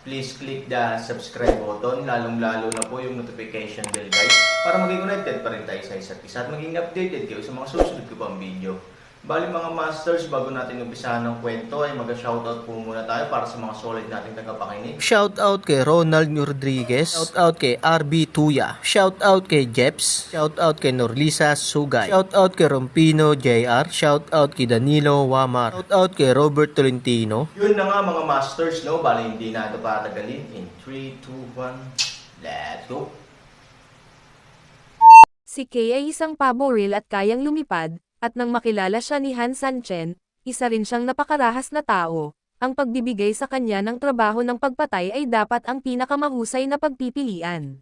please click the subscribe button, lalong-lalo na po yung notification bell guys, para maging connected pa rin tayo sa isa't isa at maging updated kayo sa mga susunod ko pang video. Bali mga masters, bago natin umpisahan ng kwento ay mag-shoutout po muna tayo para sa mga solid nating tagapakinig. Shoutout kay Ronald Rodriguez. Shoutout kay RB Tuya. Shoutout kay Jeps. Shoutout kay Norlisa Sugay. Shoutout kay Rompino JR. Shoutout kay Danilo Wamar. Shoutout kay Robert Tolentino. Yun na nga mga masters, no? Bali hindi na ito patagalin. In 3, 2, 1, let's go! Si Kay ay isang paboril at kayang lumipad, at nang makilala siya ni Han Sanchen, isa rin siyang napakarahas na tao. Ang pagbibigay sa kanya ng trabaho ng pagpatay ay dapat ang pinakamahusay na pagpipilian.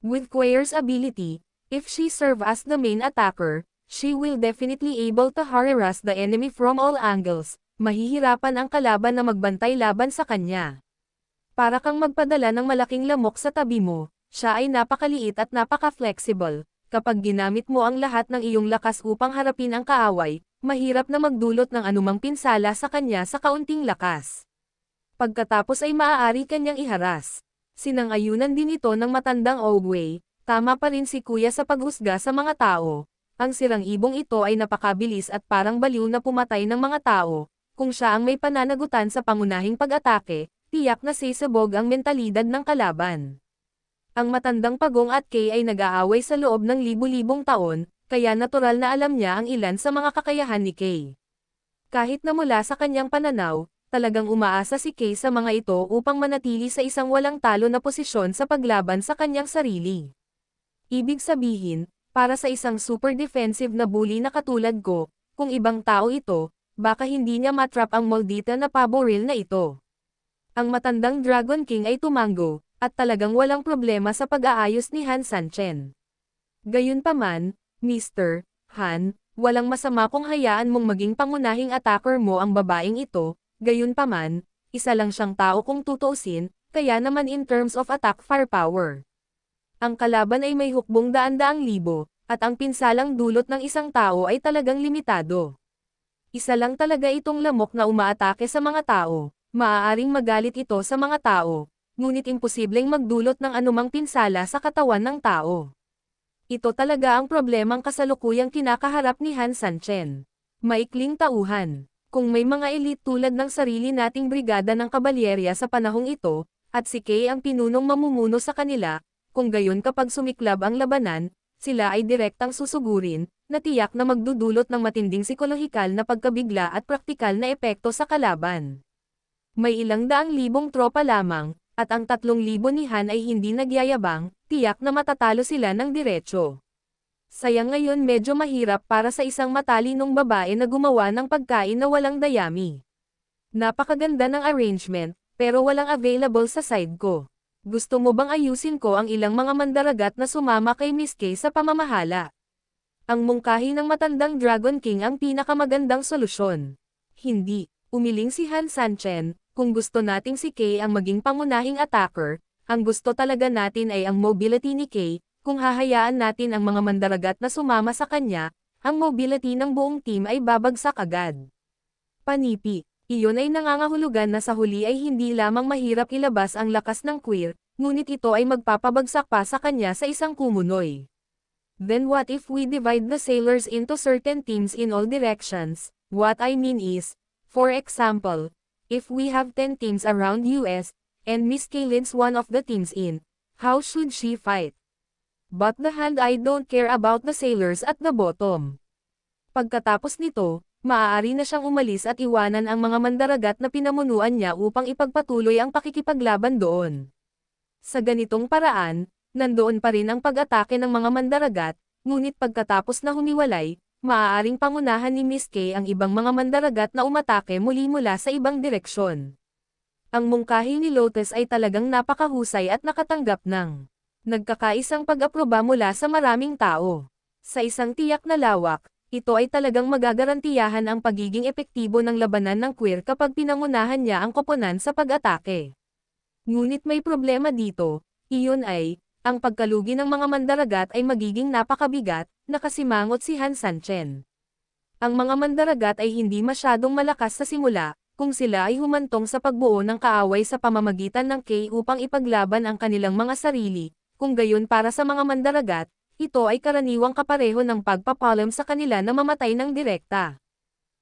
With Quayer's ability, if she serve as the main attacker, she will definitely able to harass the enemy from all angles. Mahihirapan ang kalaban na magbantay laban sa kanya. Para kang magpadala ng malaking lamok sa tabi mo, siya ay napakaliit at napaka-flexible. Kapag ginamit mo ang lahat ng iyong lakas upang harapin ang kaaway, mahirap na magdulot ng anumang pinsala sa kanya sa kaunting lakas. Pagkatapos ay maaari kanyang iharas. Sinangayunan din ito ng matandang Ogway, tama pa rin si kuya sa paghusga sa mga tao. Ang sirang ibong ito ay napakabilis at parang baliw na pumatay ng mga tao. Kung siya ang may pananagutan sa pangunahing pag-atake, tiyak na sisabog ang mentalidad ng kalaban. Ang matandang pagong at Kay ay nag-aaway sa loob ng libu-libong taon, kaya natural na alam niya ang ilan sa mga kakayahan ni Kay. Kahit na mula sa kanyang pananaw, talagang umaasa si Kay sa mga ito upang manatili sa isang walang talo na posisyon sa paglaban sa kanyang sarili. Ibig sabihin, para sa isang super defensive na bully na katulad ko, kung ibang tao ito, baka hindi niya matrap ang moldita na paboril na ito. Ang matandang Dragon King ay tumango, at talagang walang problema sa pag-aayos ni Han Sanchen. Gayunpaman, Mr. Han, walang masama kung hayaan mong maging pangunahing attacker mo ang babaeng ito, gayunpaman, isa lang siyang tao kung tutuusin, kaya naman in terms of attack firepower. Ang kalaban ay may hukbong daan-daang libo, at ang pinsalang dulot ng isang tao ay talagang limitado. Isa lang talaga itong lamok na umaatake sa mga tao, maaaring magalit ito sa mga tao, ngunit imposibleng magdulot ng anumang pinsala sa katawan ng tao. Ito talaga ang problemang kasalukuyang kinakaharap ni Han Sanchen. Maikling tauhan. Kung may mga elite tulad ng sarili nating brigada ng kabalyerya sa panahong ito, at si Kay ang pinunong mamumuno sa kanila, kung gayon kapag sumiklab ang labanan, sila ay direktang susugurin, na tiyak na magdudulot ng matinding psikolohikal na pagkabigla at praktikal na epekto sa kalaban. May ilang daang libong tropa lamang, at ang tatlong libo ni Han ay hindi nagyayabang, tiyak na matatalo sila ng diretsyo. Sayang ngayon medyo mahirap para sa isang matalinong babae na gumawa ng pagkain na walang dayami. Napakaganda ng arrangement, pero walang available sa side ko. Gusto mo bang ayusin ko ang ilang mga mandaragat na sumama kay Miss K sa pamamahala? Ang mungkahi ng matandang Dragon King ang pinakamagandang solusyon. Hindi, umiling si Han Sanchen, kung gusto nating si Kay ang maging pangunahing attacker, ang gusto talaga natin ay ang mobility ni Kay, kung hahayaan natin ang mga mandaragat na sumama sa kanya, ang mobility ng buong team ay babagsak agad. Panipi, iyon ay nangangahulugan na sa huli ay hindi lamang mahirap ilabas ang lakas ng queer, ngunit ito ay magpapabagsak pa sa kanya sa isang kumunoy. Then what if we divide the sailors into certain teams in all directions? What I mean is, for example, if we have 10 teams around US, and Miss K leads one of the teams in, how should she fight? But the hand I don't care about the sailors at the bottom. Pagkatapos nito, maaari na siyang umalis at iwanan ang mga mandaragat na pinamunuan niya upang ipagpatuloy ang pakikipaglaban doon. Sa ganitong paraan, nandoon pa rin ang pag-atake ng mga mandaragat, ngunit pagkatapos na humiwalay, maaaring pangunahan ni Miss K ang ibang mga mandaragat na umatake muli mula sa ibang direksyon. Ang mungkahi ni Lotus ay talagang napakahusay at nakatanggap ng Nagkakaisang pag-aproba mula sa maraming tao. Sa isang tiyak na lawak, ito ay talagang magagarantiyahan ang pagiging epektibo ng labanan ng queer kapag pinangunahan niya ang koponan sa pag-atake. Ngunit may problema dito, iyon ay, ang pagkalugi ng mga mandaragat ay magiging napakabigat, nakasimangot si Han Sanchen. Ang mga mandaragat ay hindi masyadong malakas sa simula, kung sila ay humantong sa pagbuo ng kaaway sa pamamagitan ng K upang ipaglaban ang kanilang mga sarili, kung gayon para sa mga mandaragat, ito ay karaniwang kapareho ng pagpapalam sa kanila na mamatay ng direkta.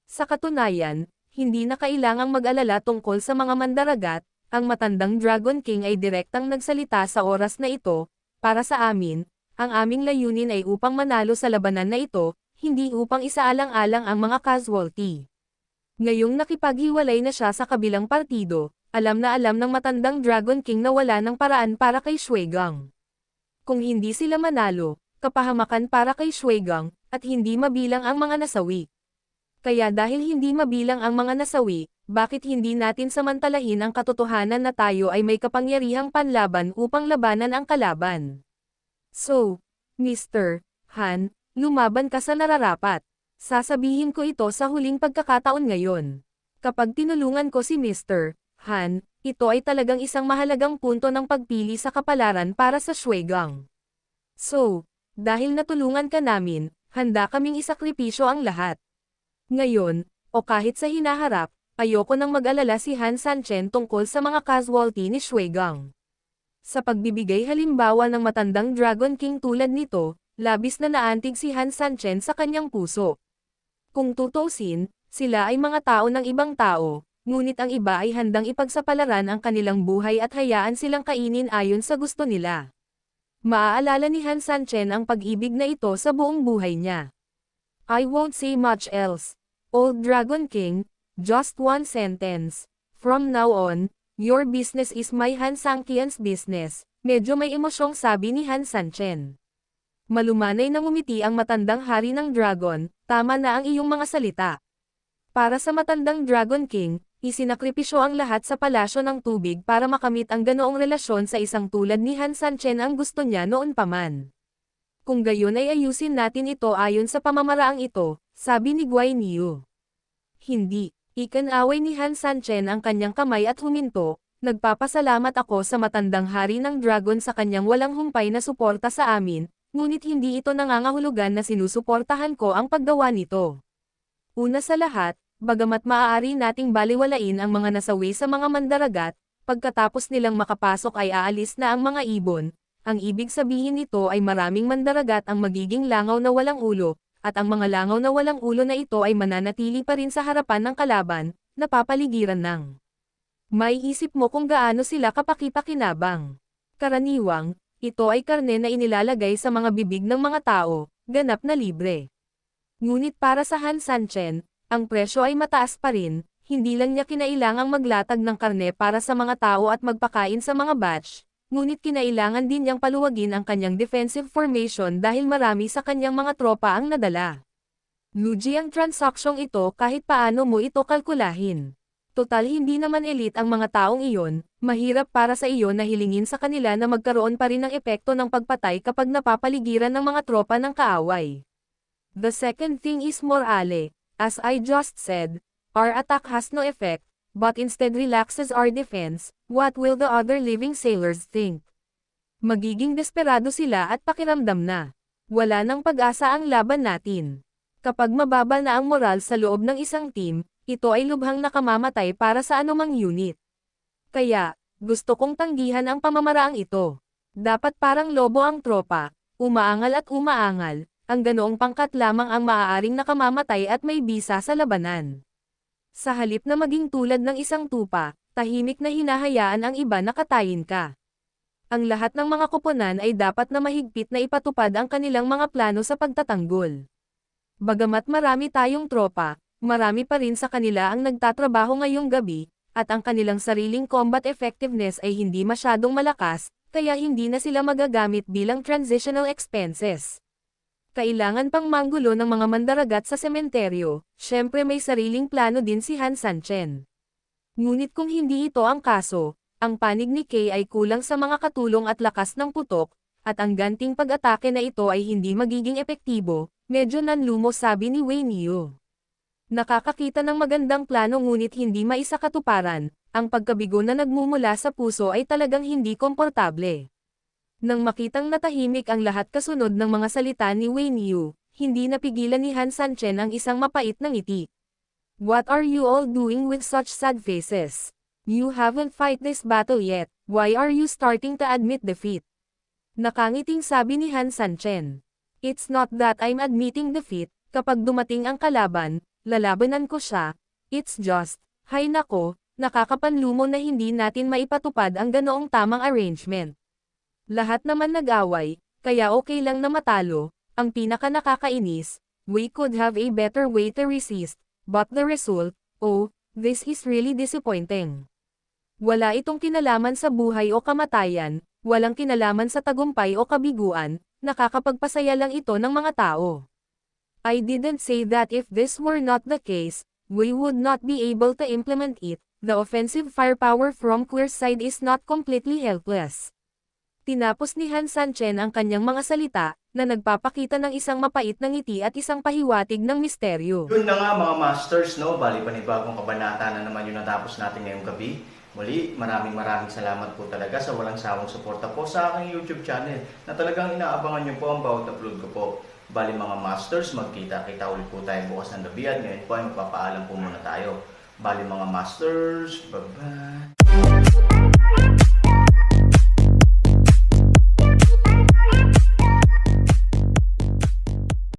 Sa katunayan, hindi na kailangang mag-alala tungkol sa mga mandaragat, ang matandang Dragon King ay direktang nagsalita sa oras na ito, para sa amin, ang aming layunin ay upang manalo sa labanan na ito, hindi upang isaalang-alang ang mga casualty. Ngayong nakipaghiwalay na siya sa kabilang partido, alam na alam ng matandang Dragon King na wala ng paraan para kay Shuegang. Kung hindi sila manalo, kapahamakan para kay Shuegang, at hindi mabilang ang mga nasawi. Kaya dahil hindi mabilang ang mga nasawi, bakit hindi natin samantalahin ang katotohanan na tayo ay may kapangyarihang panlaban upang labanan ang kalaban? So, Mr. Han, lumaban ka sa nararapat. Sasabihin ko ito sa huling pagkakataon ngayon. Kapag tinulungan ko si Mr. Han, ito ay talagang isang mahalagang punto ng pagpili sa kapalaran para sa Shuegang. So, dahil natulungan ka namin, handa kaming isakripisyo ang lahat. Ngayon, o kahit sa hinaharap, ayoko nang mag-alala si Han Sanchen tungkol sa mga casualty ni Shuegang. Sa pagbibigay halimbawa ng matandang Dragon King tulad nito, labis na naantig si Han Sanchen sa kanyang puso. Kung tutusin, sila ay mga tao ng ibang tao, ngunit ang iba ay handang ipagsapalaran ang kanilang buhay at hayaan silang kainin ayon sa gusto nila. Maaalala ni Han Sanchen ang pag-ibig na ito sa buong buhay niya. I won't say much else. Old Dragon King, just one sentence. From now on, your business is my Han Sankian's business. Medyo may emosyong sabi ni Han Sanchen. Malumanay na ngumiti ang matandang hari ng dragon, tama na ang iyong mga salita. Para sa matandang Dragon King, isinakripisyo ang lahat sa palasyo ng tubig para makamit ang ganoong relasyon sa isang tulad ni Han Sanchen ang gusto niya noon pa man. Kung gayon ay ayusin natin ito ayon sa pamamaraang ito, sabi ni Guai Niu. Hindi, ikanaway ni Han Sanchen ang kanyang kamay at huminto, nagpapasalamat ako sa matandang hari ng dragon sa kanyang walang humpay na suporta sa amin, ngunit hindi ito nangangahulugan na sinusuportahan ko ang paggawa nito. Una sa lahat, bagamat maaari nating baliwalain ang mga nasawi sa mga mandaragat, pagkatapos nilang makapasok ay aalis na ang mga ibon, ang ibig sabihin nito ay maraming mandaragat ang magiging langaw na walang ulo, at ang mga langaw na walang ulo na ito ay mananatili pa rin sa harapan ng kalaban, napapaligiran ng. May isip mo kung gaano sila kapakipakinabang. Karaniwang, ito ay karne na inilalagay sa mga bibig ng mga tao, ganap na libre. Ngunit para sa Han Sanchen, ang presyo ay mataas pa rin, hindi lang niya kinailangang maglatag ng karne para sa mga tao at magpakain sa mga batch, ngunit kinailangan din niyang paluwagin ang kanyang defensive formation dahil marami sa kanyang mga tropa ang nadala. Lugi ang transaksyong ito kahit paano mo ito kalkulahin. Total hindi naman elite ang mga taong iyon, mahirap para sa iyo na hilingin sa kanila na magkaroon pa rin ng epekto ng pagpatay kapag napapaligiran ng mga tropa ng kaaway. The second thing is morale. As I just said, our attack has no effect, but instead relaxes our defense, what will the other living sailors think? Magiging desperado sila at pakiramdam na. Wala nang pag-asa ang laban natin. Kapag mababa na ang moral sa loob ng isang team, ito ay lubhang nakamamatay para sa anumang unit. Kaya, gusto kong tanggihan ang pamamaraang ito. Dapat parang lobo ang tropa, umaangal at umaangal, ang ganoong pangkat lamang ang maaaring nakamamatay at may bisa sa labanan. Sa halip na maging tulad ng isang tupa, tahimik na hinahayaan ang iba na katayin ka. Ang lahat ng mga koponan ay dapat na mahigpit na ipatupad ang kanilang mga plano sa pagtatanggol. Bagamat marami tayong tropa, marami pa rin sa kanila ang nagtatrabaho ngayong gabi, at ang kanilang sariling combat effectiveness ay hindi masyadong malakas, kaya hindi na sila magagamit bilang transitional expenses. Kailangan pang manggulo ng mga mandaragat sa sementeryo, syempre may sariling plano din si Han Sanchen. Ngunit kung hindi ito ang kaso, ang panig ni Kay ay kulang sa mga katulong at lakas ng putok, at ang ganting pag-atake na ito ay hindi magiging epektibo, medyo nanlumo sabi ni Wei Niu. Nakakakita ng magandang plano ngunit hindi maisakatuparan, ang pagkabigo na nagmumula sa puso ay talagang hindi komportable. Nang makitang natahimik ang lahat kasunod ng mga salita ni Wei Niu, hindi napigilan ni Han Sanchen ang isang mapait na ngiti. What are you all doing with such sad faces? You haven't fight this battle yet, why are you starting to admit defeat? Nakangiting sabi ni Han Sanchen. It's not that I'm admitting defeat, kapag dumating ang kalaban, lalabanan ko siya, it's just, hay nako, nakakapanlumo na hindi natin maipatupad ang ganoong tamang arrangement. Lahat naman nag-away, kaya okay lang na matalo, ang pinaka nakakainis, we could have a better way to resist, but the result, oh, this is really disappointing. Wala itong kinalaman sa buhay o kamatayan, walang kinalaman sa tagumpay o kabiguan, nakakapagpasaya lang ito ng mga tao. I didn't say that if this were not the case, we would not be able to implement it, the offensive firepower from Queer's side is not completely helpless. Tinapos ni Han Sanchen ang kanyang mga salita, na nagpapakita ng isang mapait na ngiti at isang pahiwatig ng misteryo. Yun na nga mga masters, no? Bali panibagong kabanata na naman yung natapos natin ngayong gabi. Muli, maraming maraming salamat po talaga sa walang sawang suporta po sa aking YouTube channel na talagang inaabangan niyo po ang bawat upload ko po. Bali mga masters, magkita-kita ulit po tayo bukas ng gabi at ngayon po ay magpapaalam po muna tayo. Bali mga masters, bye-bye!